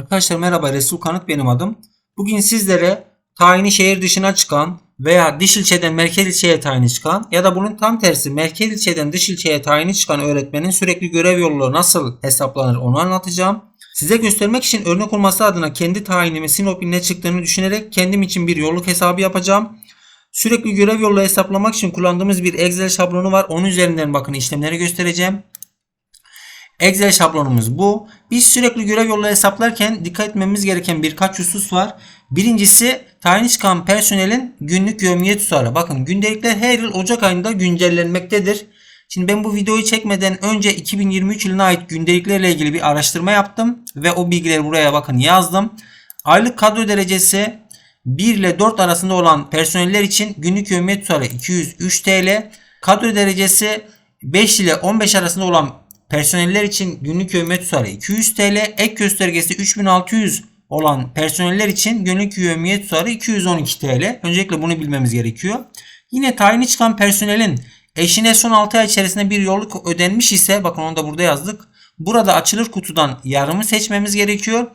Arkadaşlar merhaba Resul Kanık benim adım. Bugün sizlere tayini şehir dışına çıkan veya dış ilçeden merkez ilçeye tayini çıkan ya da bunun tam tersi merkez ilçeden dış ilçeye tayini çıkan öğretmenin sürekli görev yolları nasıl hesaplanır onu anlatacağım. Size göstermek için örnek olması adına kendi tayinimi Sinop iline çıktığını düşünerek kendim için bir yolluk hesabı yapacağım. Sürekli görev yolları hesaplamak için kullandığımız bir Excel şablonu var. Onun üzerinden bakın işlemleri göstereceğim. Excel şablonumuz bu. Biz sürekli görev yolları hesaplarken dikkat etmemiz gereken birkaç husus var. Birincisi tayin çıkan personelin günlük yevmiye tutarı. Bakın gündelikler her yıl Ocak ayında güncellenmektedir. Şimdi ben bu videoyu çekmeden önce 2023 yılına ait gündeliklerle ilgili bir araştırma yaptım ve o bilgileri buraya bakın yazdım. Aylık kadro derecesi 1 ile 4 arasında olan personeller için günlük yevmiye tutarı 203 TL. Kadro derecesi 5 ile 15 arasında olan personeller için günlük yevmiye tutarı 200 TL. Ek göstergesi 3600 olan personeller için günlük yevmiye tutarı 212 TL. Öncelikle bunu bilmemiz gerekiyor. Yine tayini çıkan personelin eşine son 6 ay içerisinde bir yolluk ödenmiş ise bakın onu da burada yazdık. Burada açılır kutudan yarımı seçmemiz gerekiyor.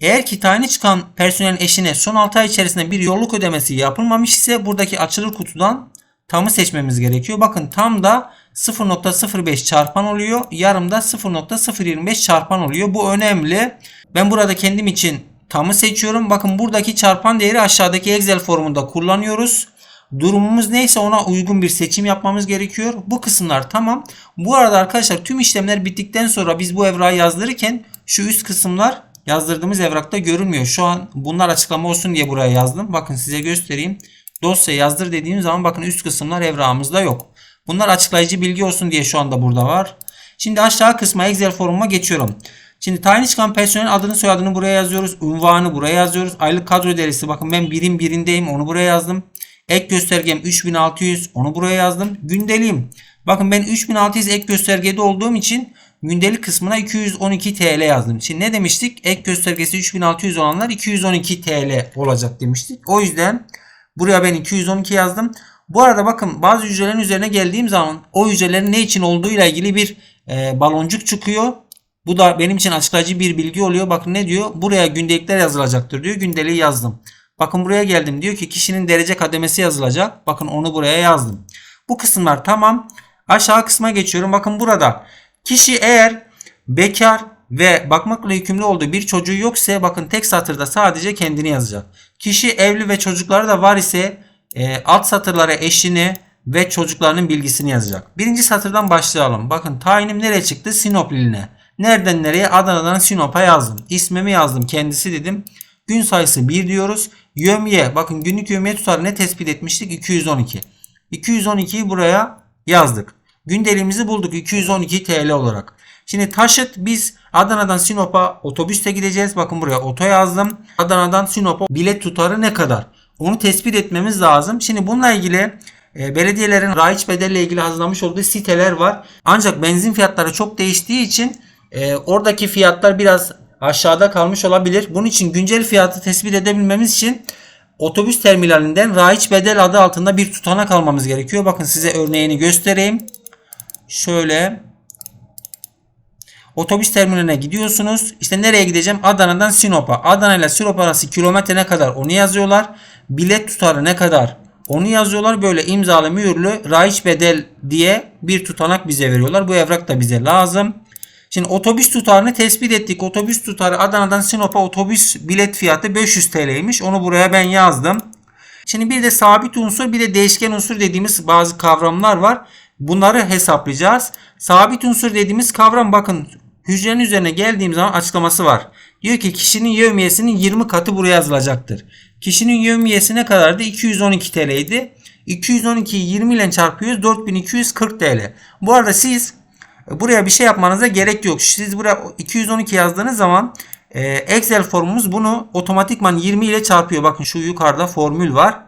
Eğer ki tayini çıkan personelin eşine son 6 ay içerisinde bir yolluk ödemesi yapılmamış ise buradaki açılır kutudan tamı seçmemiz gerekiyor. Bakın tam da 0.05 çarpan oluyor. Yarım da 0.025 çarpan oluyor. Bu önemli. Ben burada kendim için tamı seçiyorum. Bakın buradaki çarpan değeri aşağıdaki Excel formunda kullanıyoruz. Durumumuz neyse ona uygun bir seçim yapmamız gerekiyor. Bu kısımlar tamam. Bu arada arkadaşlar tüm işlemler bittikten sonra biz bu evrağı yazdırırken şu üst kısımlar yazdırdığımız evrakta görünmüyor. Şu an bunlar açıklama olsun diye buraya yazdım. Bakın size göstereyim. Dosya yazdır dediğim zaman bakın üst kısımlar evrağımızda yok. Bunlar açıklayıcı bilgi olsun diye şu anda burada var. Şimdi aşağı kısma Excel formuma geçiyorum. Şimdi tayini çıkan personelin adını soyadını buraya yazıyoruz. Unvanı buraya yazıyoruz. Aylık kadro derisi bakın ben birim birindeyim onu buraya yazdım. Ek göstergem 3600 onu buraya yazdım. Gündeliğim. Bakın ben 3600 ek göstergede olduğum için gündelik kısmına 212 TL yazdım. Şimdi ne demiştik? Ek göstergesi 3600 olanlar 212 TL olacak demiştik. O yüzden buraya ben 212 yazdım. Bu arada bakın bazı hücrelerin üzerine geldiğim zaman o hücrelerin ne için olduğu ile ilgili bir e, baloncuk çıkıyor. Bu da benim için açıklayıcı bir bilgi oluyor. Bakın ne diyor? Buraya gündelikler yazılacaktır diyor. Gündeliği yazdım. Bakın buraya geldim. Diyor ki kişinin derece kademesi yazılacak. Bakın onu buraya yazdım. Bu kısımlar tamam. Aşağı kısma geçiyorum. Bakın burada kişi eğer bekar ve bakmakla yükümlü olduğu bir çocuğu yoksa bakın tek satırda sadece kendini yazacak. Kişi evli ve çocukları da var ise e, alt satırlara eşini ve çocuklarının bilgisini yazacak. Birinci satırdan başlayalım. Bakın tayinim nereye çıktı? Sinop iline. Nereden nereye? Adana'dan Sinop'a yazdım. İsmimi yazdım. Kendisi dedim. Gün sayısı 1 diyoruz. Yömye. Bakın günlük yömye tutarı ne tespit etmiştik? 212. 212'yi buraya yazdık. Gündeliğimizi bulduk 212 TL olarak. Şimdi taşıt biz Adana'dan Sinop'a otobüste gideceğiz. Bakın buraya oto yazdım. Adana'dan Sinop'a bilet tutarı ne kadar? Onu tespit etmemiz lazım. Şimdi bununla ilgili e, belediyelerin raiç bedelle ilgili hazırlamış olduğu siteler var. Ancak benzin fiyatları çok değiştiği için e, oradaki fiyatlar biraz aşağıda kalmış olabilir. Bunun için güncel fiyatı tespit edebilmemiz için otobüs terminalinden raiç bedel adı altında bir tutanak almamız gerekiyor. Bakın size örneğini göstereyim. Şöyle otobüs terminaline gidiyorsunuz. İşte nereye gideceğim? Adana'dan Sinop'a. Adana ile Sinop arası kilometre ne kadar onu yazıyorlar. Bilet tutarı ne kadar onu yazıyorlar. Böyle imzalı mühürlü raiç bedel diye bir tutanak bize veriyorlar. Bu evrak da bize lazım. Şimdi otobüs tutarını tespit ettik. Otobüs tutarı Adana'dan Sinop'a otobüs bilet fiyatı 500 TL'ymiş. Onu buraya ben yazdım. Şimdi bir de sabit unsur bir de değişken unsur dediğimiz bazı kavramlar var. Bunları hesaplayacağız. Sabit unsur dediğimiz kavram bakın hücrenin üzerine geldiğim zaman açıklaması var. Diyor ki kişinin yevmiyesinin 20 katı buraya yazılacaktır. Kişinin yevmiyesi ne kadardı? 212 TL idi. 212'yi 20 ile çarpıyoruz. 4240 TL. Bu arada siz buraya bir şey yapmanıza gerek yok. Siz buraya 212 yazdığınız zaman e, Excel formumuz bunu otomatikman 20 ile çarpıyor. Bakın şu yukarıda formül var.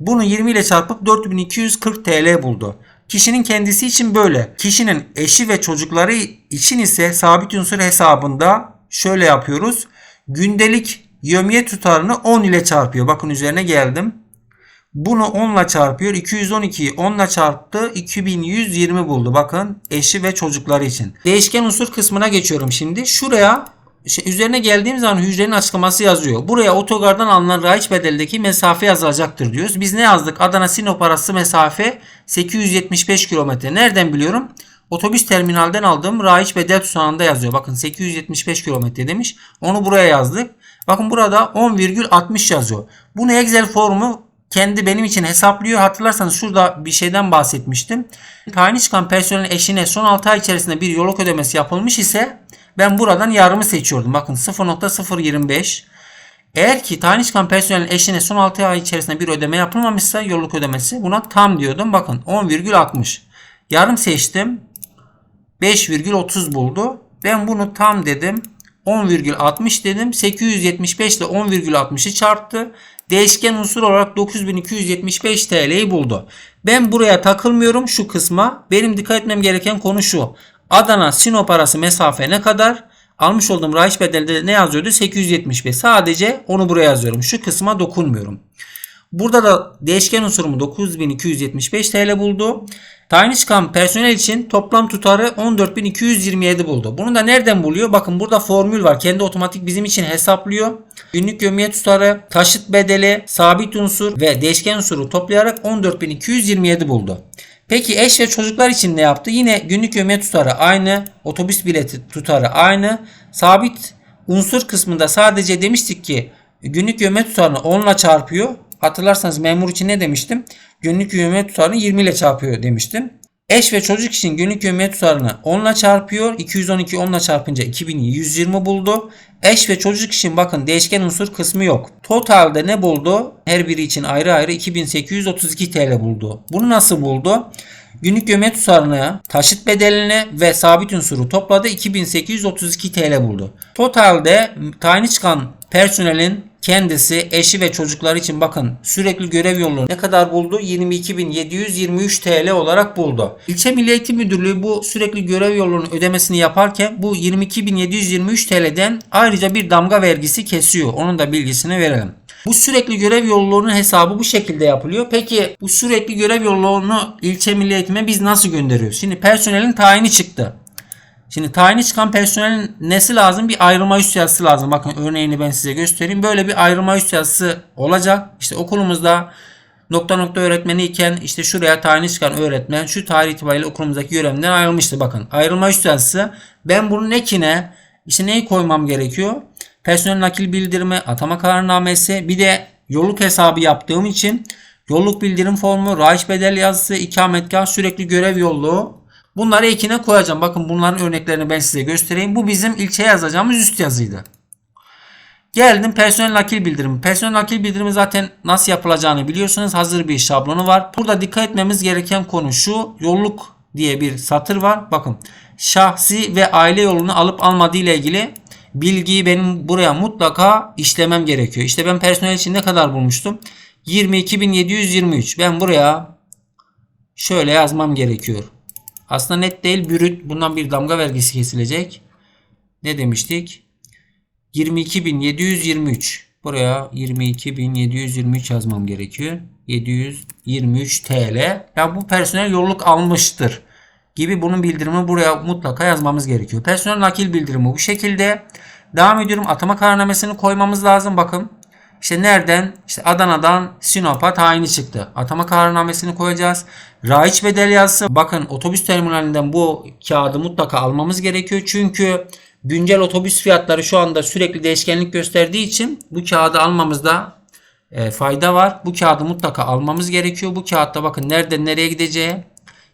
Bunu 20 ile çarpıp 4240 TL buldu. Kişinin kendisi için böyle. Kişinin eşi ve çocukları için ise sabit unsur hesabında şöyle yapıyoruz. Gündelik yömye tutarını 10 ile çarpıyor. Bakın üzerine geldim. Bunu 10 ile çarpıyor. 212'yi 10 ile çarptı. 2120 buldu. Bakın eşi ve çocukları için. Değişken unsur kısmına geçiyorum şimdi. Şuraya şey, üzerine geldiğim zaman hücrenin açıklaması yazıyor. Buraya otogardan alınan raiç bedeldeki mesafe yazılacaktır diyoruz. Biz ne yazdık? Adana Sinop arası mesafe 875 kilometre. Nereden biliyorum? Otobüs terminalden aldığım raiç bedel tutanağında yazıyor. Bakın 875 kilometre demiş. Onu buraya yazdık. Bakın burada 10,60 yazıyor. Bunu Excel formu kendi benim için hesaplıyor. Hatırlarsanız şurada bir şeyden bahsetmiştim. Tayini çıkan personelin eşine son 6 ay içerisinde bir yoluk ödemesi yapılmış ise ben buradan yarımı seçiyordum. Bakın 0.025 eğer ki tayin çıkan personelin eşine son 6 ay içerisinde bir ödeme yapılmamışsa yolluk ödemesi buna tam diyordum. Bakın 10,60 yarım seçtim 5,30 buldu. Ben bunu tam dedim. 10,60 dedim. 875 ile 10,60'ı çarptı. Değişken unsur olarak 9275 TL'yi buldu. Ben buraya takılmıyorum şu kısma. Benim dikkat etmem gereken konu şu. Adana Sinop arası mesafe ne kadar? Almış olduğum rahiç bedelde ne yazıyordu? 875. Sadece onu buraya yazıyorum. Şu kısma dokunmuyorum. Burada da değişken unsurumu 9275 TL buldu. Tayini çıkan personel için toplam tutarı 14227 buldu. Bunu da nereden buluyor? Bakın burada formül var. Kendi otomatik bizim için hesaplıyor. Günlük gömüye tutarı, taşıt bedeli, sabit unsur ve değişken unsuru toplayarak 14227 buldu. Peki eş ve çocuklar için ne yaptı? Yine günlük gömüye tutarı aynı, otobüs bileti tutarı aynı. Sabit unsur kısmında sadece demiştik ki günlük gömüye tutarını 10 ile çarpıyor. Hatırlarsanız memur için ne demiştim? Günlük yövmiye tutarını 20 ile çarpıyor demiştim. Eş ve çocuk için günlük yövmiye tutarını 10 ile çarpıyor. 212 10 ile çarpınca 2120 buldu. Eş ve çocuk için bakın değişken unsur kısmı yok. Totalde ne buldu? Her biri için ayrı ayrı 2832 TL buldu. Bunu nasıl buldu? Günlük gömüye tutarını, taşıt bedelini ve sabit unsuru topladı 2832 TL buldu. Totalde tayini çıkan personelin kendisi, eşi ve çocukları için bakın sürekli görev yolunu ne kadar buldu? 22.723 TL olarak buldu. İlçe Milli Eğitim Müdürlüğü bu sürekli görev yolunun ödemesini yaparken bu 22.723 TL'den ayrıca bir damga vergisi kesiyor. Onun da bilgisini verelim. Bu sürekli görev yolluğunun hesabı bu şekilde yapılıyor. Peki bu sürekli görev yolluğunu ilçe milli eğitime biz nasıl gönderiyoruz? Şimdi personelin tayini çıktı. Şimdi tayini çıkan personelin nesi lazım? Bir ayrılma üst yazısı lazım. Bakın örneğini ben size göstereyim. Böyle bir ayrılma üst yazısı olacak. İşte okulumuzda nokta nokta öğretmeni iken işte şuraya tayini çıkan öğretmen şu tarih itibariyle okulumuzdaki görevden ayrılmıştı. Bakın ayrılma üst yazısı. Ben bunun ekine işte neyi koymam gerekiyor? Personel nakil bildirimi, atama kararnamesi bir de yolluk hesabı yaptığım için yolluk bildirim formu, raiç bedel yazısı, ikametgah, sürekli görev yolluğu Bunları ekine koyacağım. Bakın bunların örneklerini ben size göstereyim. Bu bizim ilçeye yazacağımız üst yazıydı. Geldim personel nakil bildirimi. Personel nakil bildirimi zaten nasıl yapılacağını biliyorsunuz. Hazır bir şablonu var. Burada dikkat etmemiz gereken konu şu. Yolluk diye bir satır var. Bakın şahsi ve aile yolunu alıp almadığı ile ilgili bilgiyi benim buraya mutlaka işlemem gerekiyor. İşte ben personel için ne kadar bulmuştum? 22.723. Ben buraya şöyle yazmam gerekiyor. Aslında net değil bürüt. Bundan bir damga vergisi kesilecek. Ne demiştik? 22.723. Buraya 22.723 yazmam gerekiyor. 723 TL. Ya bu personel yolluk almıştır gibi bunun bildirimi buraya mutlaka yazmamız gerekiyor. Personel nakil bildirimi bu şekilde. Devam ediyorum. Atama kararnamesini koymamız lazım. Bakın işte nereden? İşte Adana'dan Sinop'a tayini çıktı. Atama kararnamesini koyacağız. Raiç bedel yazısı. Bakın otobüs terminalinden bu kağıdı mutlaka almamız gerekiyor. Çünkü güncel otobüs fiyatları şu anda sürekli değişkenlik gösterdiği için bu kağıdı almamızda e, fayda var. Bu kağıdı mutlaka almamız gerekiyor. Bu kağıtta bakın nereden nereye gideceği,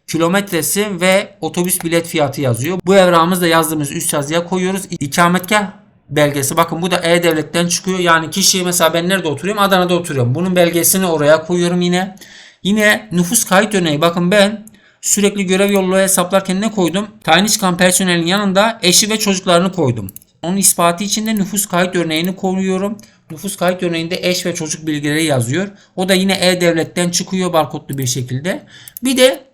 kilometresi ve otobüs bilet fiyatı yazıyor. Bu evrağımızda yazdığımız üst yazıya koyuyoruz. İkametgah belgesi. Bakın bu da E-Devlet'ten çıkıyor. Yani kişi mesela ben nerede oturuyorum? Adana'da oturuyorum. Bunun belgesini oraya koyuyorum yine. Yine nüfus kayıt örneği. Bakın ben sürekli görev yolluğu hesaplarken ne koydum? Tayini çıkan personelin yanında eşi ve çocuklarını koydum. Onun ispatı için de nüfus kayıt örneğini koyuyorum. Nüfus kayıt örneğinde eş ve çocuk bilgileri yazıyor. O da yine E-Devlet'ten çıkıyor barkodlu bir şekilde. Bir de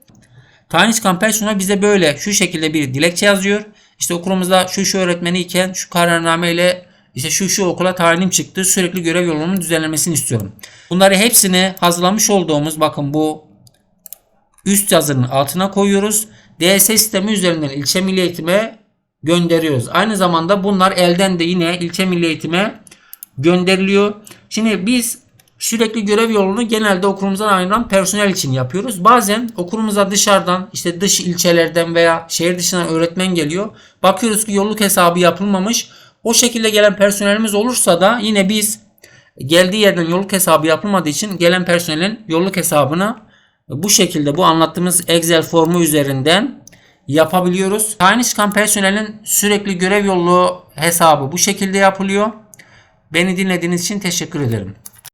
tayini çıkan personel bize böyle şu şekilde bir dilekçe yazıyor. İşte okulumuzda şu şu öğretmeni iken şu kararnameyle işte şu şu okula tayinim çıktı. Sürekli görev yolunun düzenlenmesini istiyorum. Bunları hepsini hazırlamış olduğumuz bakın bu üst yazının altına koyuyoruz. DS sistemi üzerinden ilçe milli eğitime gönderiyoruz. Aynı zamanda bunlar elden de yine ilçe milli eğitime gönderiliyor. Şimdi biz sürekli görev yolunu genelde okulumuzdan ayrılan personel için yapıyoruz. Bazen okulumuza dışarıdan işte dış ilçelerden veya şehir dışından öğretmen geliyor. Bakıyoruz ki yolluk hesabı yapılmamış. O şekilde gelen personelimiz olursa da yine biz geldiği yerden yolluk hesabı yapılmadığı için gelen personelin yolluk hesabını bu şekilde bu anlattığımız Excel formu üzerinden yapabiliyoruz. Tayini çıkan personelin sürekli görev yolluğu hesabı bu şekilde yapılıyor. Beni dinlediğiniz için teşekkür ederim.